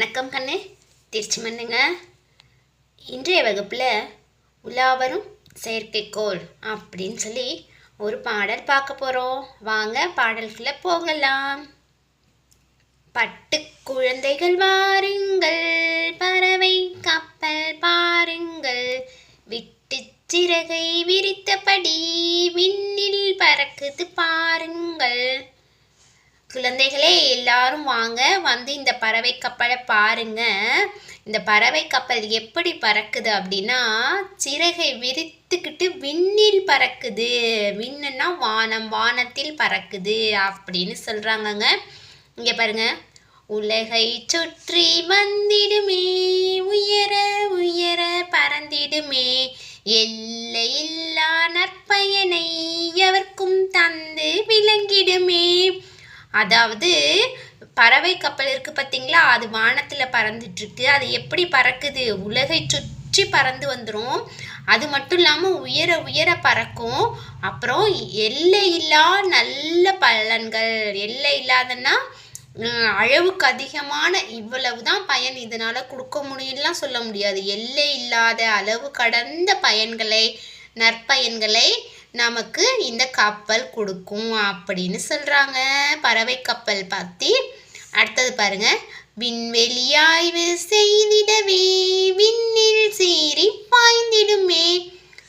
வணக்கம் கண்ணு. திருச்சி மண்ணுங்க. இன்றைய வகுப்பில் உலாவரும் செயற்கைக்கோள் அப்படின்னு சொல்லி ஒரு பாடல் பார்க்க போகிறோம் வாங்க பாடல்குள்ளே போகலாம். பட்டு குழந்தைகள் வாருங்கள். பறவை கப்பல் பாருங்கள். விட்டு சிறகை குழந்தைகளே எல்லாரும் வாங்க. வந்து இந்த பறவை கப்பலை பாருங்க. இந்த பறவை கப்பல் எப்படி பறக்குது அப்படின்னா சிறகை விரித்துக்கிட்டு விண்ணில் பறக்குது. விண்ணுன்னா வானம் வானத்தில் பறக்குது அப்படின்னு சொல்கிறாங்கங்க இங்கே பாருங்க. உலகை சுற்றி வந்திடுமே உயர உயர பறந்திடுமே. எல்லையில்லா அதாவது பறவை கப்பல் இருக்குது பார்த்தீங்களா அது வானத்தில் பறந்துட்டுருக்கு. அது எப்படி பறக்குது? உலகை சுற்றி பறந்து வந்துடும் அது மட்டும் இல்லாமல் உயர உயர பறக்கும். அப்புறம் எல்லை இல்லா நல்ல பலன்கள். எல்லை இல்லாதன்னா அளவுக்கு அதிகமான இவ்வளவு தான் பயன். இதனால் கொடுக்க முடியும்லாம் சொல்ல முடியாது. எல்லை இல்லாத அளவு கடந்த பயன்களை நற்பயன்களை நமக்கு இந்த கப்பல் கொடுக்கும் அப்படின்னு சொல்கிறாங்க பறவை கப்பல் பற்றி அடுத்தது பாருங்கள் விண்வெளி ஆய்வு செய்திடவே விண்ணில் சீறி பாய்ந்திடுமே.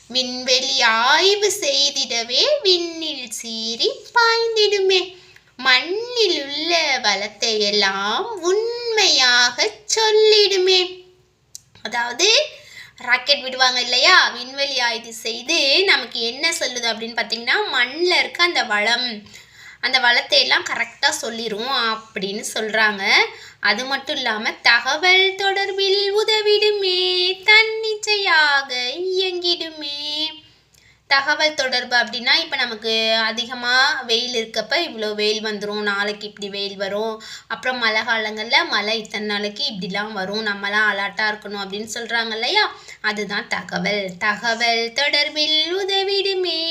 விண்வெளி ஆய்வு செய்திடவே விண்ணில் சீறி பாய்ந்திடுமே. மண்ணில் உள்ள வளத்தை எல்லாம் உண்மையாக சொல்லிடுமே. அதாவது ராக்கெட் விடுவாங்க இல்லையா? விண்வெளி ஆய்வு செய்து நமக்கு என்ன சொல்லுது அப்படின்னு பார்த்தீங்கன்னா மண்ணில் இருக்க அந்த வளம் அந்த வளத்தை எல்லாம் கரெக்டாக சொல்லிடும் அப்படின்னு சொல்கிறாங்க அது மட்டும் இல்லாமல் தகவல் தொடர்பில் உதவிடுமே தன்னிச்சையாக இயங்கிடுமே. தகவல் தொடர்பு அப்படின்னா இப்போ நமக்கு அதிகமாக வெயில் இருக்கப்ப இவ்வளோ வெயில் வந்துடும் நாளைக்கு இப்படி வெயில் வரும். அப்புறம் மழை காலங்களில் மழை இத்தனை நாளைக்கு இப்படிலாம் வரும் நம்மலாம் அலர்ட்டாக இருக்கணும் அப்படின்னு சொல்கிறாங்க இல்லையா? அதுதான் தகவல். தகவல் தொடர்பில் உதவிடுமே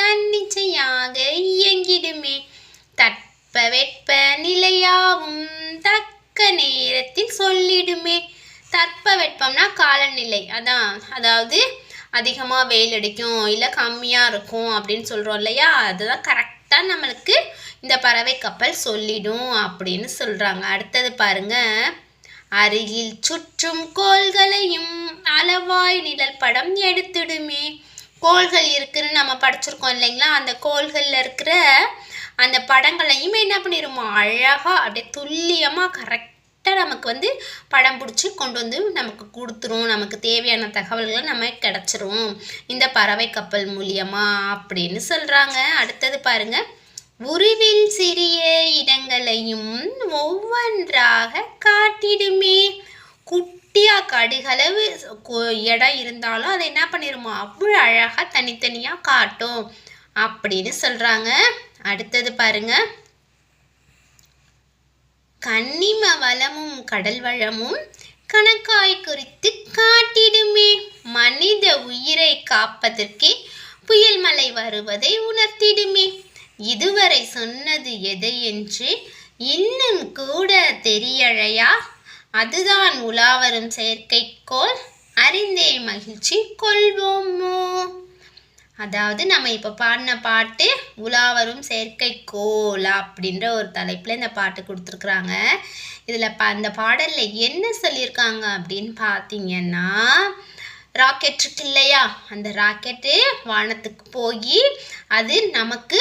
தன்னிச்சையாக இயங்கிடுமே. தட்ப வெட்ப நிலையாவும் தக்க நேரத்தில் சொல்லிடுமே. தட்ப வெட்பம்னா காலநிலை. அதான் அதாவது அதிகமாக வெயில் அடிக்கும் இல்லை கம்மியாக இருக்கும் அப்படின்னு சொல்கிறோம் இல்லையா? அதுதான் கரெக்டாக நம்மளுக்கு இந்த பறவை கப்பல் சொல்லிடும் அப்படின்னு சொல்கிறாங்க அடுத்தது பாருங்க. அருகில் சுற்றும் கோள்களையும் அளவாய் நிழல் படம் எடுத்துடுமே. கோள்கள் இருக்குன்னு நம்ம படிச்சிருக்கோம் இல்லைங்களா? அந்த கோள்களில் இருக்கிற அந்த படங்களையும் என்ன பண்ணிடுமோ? அழகாக அப்படியே துல்லியமாக கரெக்ட் கரெக்டாக நமக்கு வந்து படம் பிடிச்சி கொண்டு வந்து நமக்கு கொடுத்துரும். நமக்கு தேவையான தகவல்கள் நம்ம கிடச்சிரும். இந்த பறவை கப்பல் மூலியமாக அப்படின்னு சொல்கிறாங்க அடுத்தது பாருங்கள் உருவில் சிறிய இடங்களையும் ஒவ்வொன்றாக காட்டிடுமே. குட்டியாக கடுகளவு இடம் இருந்தாலும் அதை என்ன பண்ணிடுமோ அவ்வளோ அழகாக தனித்தனியாக காட்டும் அப்படின்னு சொல்கிறாங்க அடுத்தது பாருங்கள் கன்னிம வளமும் கடல் வளமும் கணக்காய் குறித்து காட்டிடுமே. மனித உயிரை காப்பதற்கே புயல் மலை வருவதை உணர்த்திடுமே. இதுவரை சொன்னது எதை என்று இன்னும் கூட தெரியழையா அதுதான் உலாவரும் செயற்கைக்கோள். அறிந்தே மகிழ்ச்சி கொள்வோமோ? அதாவது நம்ம இப்போ பாடின பாட்டு உலாவரும் செயற்கைக்கோள் அப்படின்ற ஒரு தலைப்பில் இந்த பாட்டு கொடுத்துருக்குறாங்க. இதில் ப அந்த பாடலில் என்ன சொல்லியிருக்காங்க அப்படின்னு பார்த்தீங்கன்னா ராக்கெட் இருக்கு இல்லையா? அந்த ராக்கெட்டு வானத்துக்கு போய் அது நமக்கு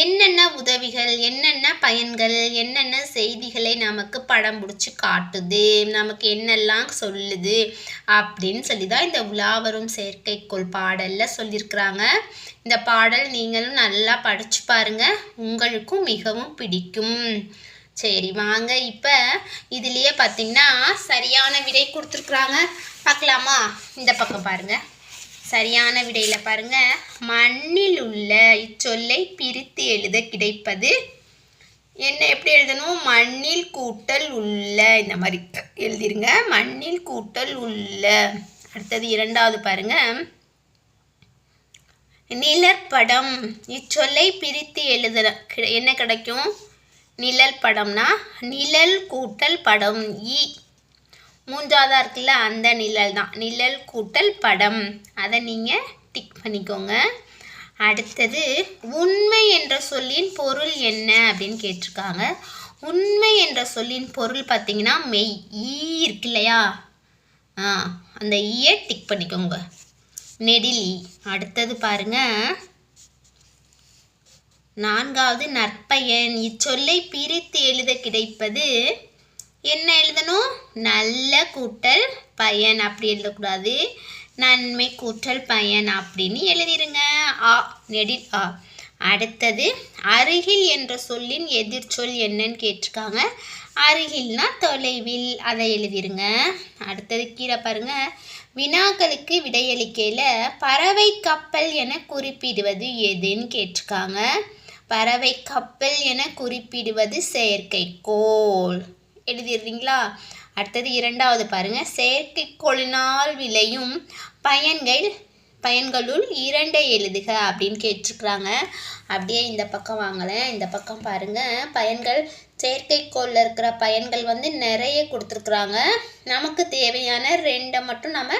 என்னென்ன உதவிகள் என்னென்ன பயன்கள் என்னென்ன செய்திகளை நமக்கு படம் பிடிச்சி காட்டுது நமக்கு என்னெல்லாம் சொல்லுது அப்படின்னு சொல்லி தான் இந்த உலாவரும் செயற்கைக்கோள் பாடலில் சொல்லியிருக்கிறாங்க. இந்த பாடல் நீங்களும் நல்லா படித்து பாருங்கள் உங்களுக்கும் மிகவும் பிடிக்கும். சரி வாங்க. இப்போ இதுலேயே பார்த்தீங்கன்னா சரியான விடை கொடுத்துருக்குறாங்க. பார்க்கலாமா இந்த பக்கம் பாருங்கள் சரியான விடையில் பாருங்கள் மண்ணில் உள்ள இச்சொல்லை பிரித்து எழுத கிடைப்பது என்ன? எப்படி எழுதணும்? மண்ணில் கூட்டல் உள்ள இந்த மாதிரி எழுதிருங்க. மண்ணில் கூட்டல் உள்ள. அடுத்தது இரண்டாவது பாருங்கள் நிழற்படம். இச்சொல்லை பிரித்து எழுத என்ன கிடைக்கும்? நிழல் படம்னா நிழல் கூட்டல் படம் இ. மூன்றாவதாக இருக்குல்ல அந்த நிழல் தான். நிழல் கூட்டல் படம். அதை நீங்கள் டிக் பண்ணிக்கோங்க. அடுத்தது உண்மை என்ற சொல்லின் பொருள் என்ன அப்படின்னு கேட்டிருக்காங்க. உண்மை என்ற சொல்லின் பொருள் பார்த்தீங்கன்னா மெய் ஈ இருக்கு இல்லையா? ஆ அந்த ஈயை டிக் பண்ணிக்கோங்க. நெடில் அடுத்தது பாருங்க. நான்காவது நற்பயன். இச்சொல்லை பிரித்து எழுத கிடைப்பது என்ன எழுதணும்? நல்ல கூட்டல் பயன் அப்படி எழுதக்கூடாது. நன்மை கூட்டல் பயன் அப்படின்னு எழுதிருங்க. ஆ நெடில் ஆ. அடுத்தது அருகில் என்ற சொல்லின் எதிர்ச்சொல் என்னன்னு கேட்டிருக்காங்க. அருகில்னா தொலைவில் அதை எழுதிருங்க. அடுத்தது கீழே பாருங்க. வினாக்களுக்கு விடையளிக்கையில் பறவை கப்பல் என குறிப்பிடுவது எதுன்னு கேட்டிருக்காங்க. பறவை கப்பல் என குறிப்பிடுவது செயற்கைக்கோள். எழுதிடுறீங்களா அடுத்தது இரண்டாவது பாருங்கள் செயற்கைக்கோளினால் விளையும் பயன்கள் பயன்களுள் இரண்டை எழுதுக அப்படின்னு கேட்டிருக்கிறாங்க. அப்படியே இந்த பக்கம் வாங்கலேன் இந்த பக்கம் பாருங்க. பயன்கள் செயற்கைக்கோளில் இருக்கிற பயன்கள் வந்து நிறைய கொடுத்துருக்குறாங்க. நமக்கு தேவையான ரெண்டை மட்டும் நம்ம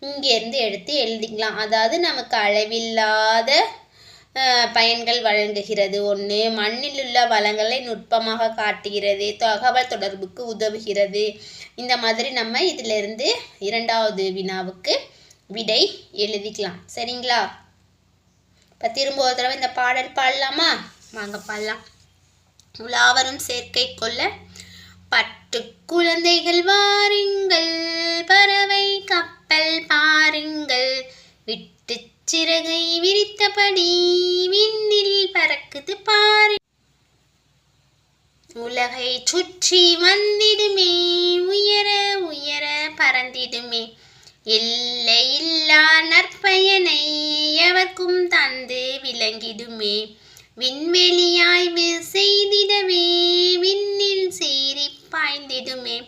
இங்கேருந்து எடுத்து எழுதிக்கலாம். அதாவது நமக்கு அளவில்லாத பயன்கள் வழங்குகிறது. ஒன்று மண்ணில் உள்ள வளங்களை நுட்பமாக காட்டுகிறது. தகவல் தொடர்புக்கு உதவுகிறது. இந்த மாதிரி நம்ம இதிலிருந்து இரண்டாவது வினாவுக்கு விடை எழுதிக்கலாம். சரிங்களா? இப்போ திரும்ப ஒரு தடவை இந்த பாடல் பாடலாமா? வாங்க பாடலாம். உலாவரும் சேர்க்கை கொள்ள பட்டு குழந்தைகள் வாருங்கள். பறவை கப்பல் பாருங்கள். விட்டு சிறகை விரித்தபடி விண்ணில் பறக்குது பாரு உலகை சுற்றி வந்திடுமே உயர உயர பறந்திடுமே. எல்லையில்லா நற்பயனை எவர்க்கும் தந்து விளங்கிடுமே. விண்வெளியாய்வு செய்திடவே விண்ணில் சீறி பாய்ந்திடுமே.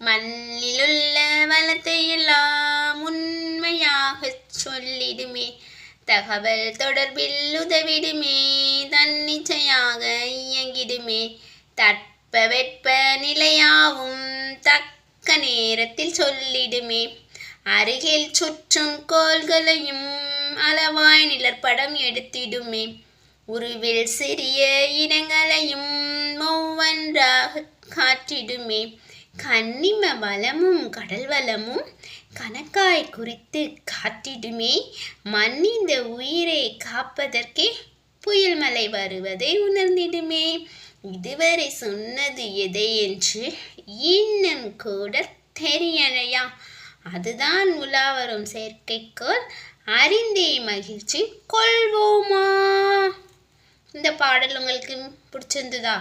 மண்ணிலுள்ள வளத்தையெல்லாம் உண்மையாகச் சொல்லிடுமே. தகவல் தொடர்பில் உதவிடுமே. தன்னிச்சையாக இயங்கிடுமே. தட்பவெட்ப நிலையாவும் தக்க நேரத்தில் சொல்லிடுமே. அருகில் சுற்றும் கோள்களையும் அளவாய் நிழற்படம் எடுத்திடுமே. உருவில் சிறிய இடங்களையும் ஒவ்வொன்றாக காற்றிடுமே கன்னிம வளமும் கடல் வளமும் கணக்காய் குறித்து காட்டிடுமே. மன்னிந்த உயிரை காப்பதற்கே புயல் மலை வருவதை உணர்ந்திடுமே. இதுவரை சொன்னது எதை என்று இன்னும் கூட தெரியலையா? அதுதான் உலாவரும் செயற்கைக்கோள். அறிந்தே மகிழ்ச்சி கொள்வோமா? இந்த பாடல் உங்களுக்கு பிடிச்சிருந்ததா?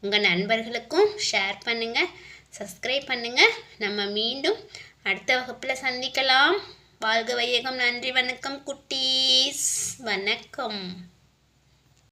உங்கள் நண்பர்களுக்கும் ஷேர் பண்ணுங்கள் சப்ஸ்கிரைப் பண்ணுங்கள் நம்ம மீண்டும் அடுத்த வகுப்பில் சந்திக்கலாம். வாழ்க வையகம் நன்றி வணக்கம் குட்டீஸ். வணக்கம்.